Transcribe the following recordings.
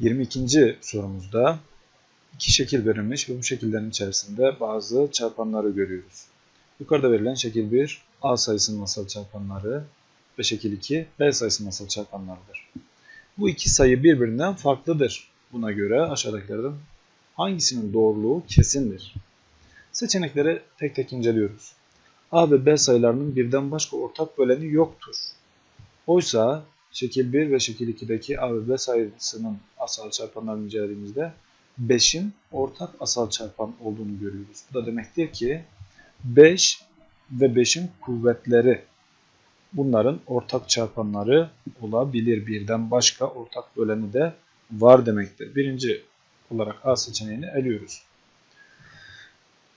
22. sorumuzda iki şekil verilmiş ve bu şekillerin içerisinde bazı çarpanları görüyoruz. Yukarıda verilen şekil 1 A sayısının asal çarpanları ve şekil 2 B sayısının asal çarpanlarıdır. Bu iki sayı birbirinden farklıdır. Buna göre aşağıdakilerden hangisinin doğruluğu kesindir? Seçenekleri tek tek inceliyoruz. A ve B sayılarının birden başka ortak böleni yoktur. Oysa şekil 1 ve şekil 2'deki A ve B sayısının asal çarpanlarını incelediğimizde 5'in ortak asal çarpan olduğunu görüyoruz. Bu da demektir ki 5 ve 5'in kuvvetleri bunların ortak çarpanları olabilir. Birden başka ortak böleni de var demektir. Birinci olarak A seçeneğini eliyoruz.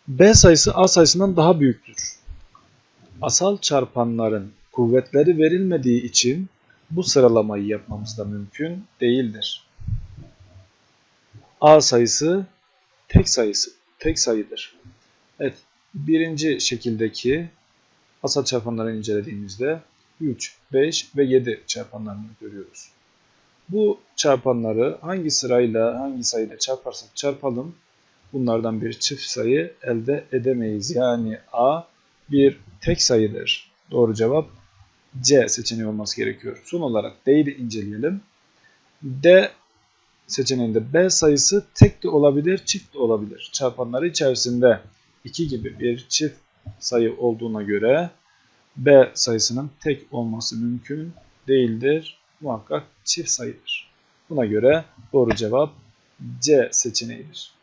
B sayısı A sayısından daha büyüktür. Asal çarpanların kuvvetleri verilmediği için bu sıralamayı yapmamız da mümkün değildir. A sayısı tek sayısı, tek sayıdır. Evet, birinci şekildeki asal çarpanları incelediğimizde 3, 5 ve 7 çarpanlarını görüyoruz. Bu çarpanları hangi sırayla, hangi sayıyla çarparsak çarpalım, bunlardan bir çift sayı elde edemeyiz. Yani A bir tek sayıdır. Doğru cevap C seçeneği olması gerekiyor. Son olarak D'yi de inceleyelim. D seçeneğinde B sayısı tek de olabilir, çift de olabilir. Çarpanları içerisinde 2 gibi bir çift sayı olduğuna göre B sayısının tek olması mümkün değildir. Muhakkak çift sayıdır. Buna göre doğru cevap C seçeneğidir.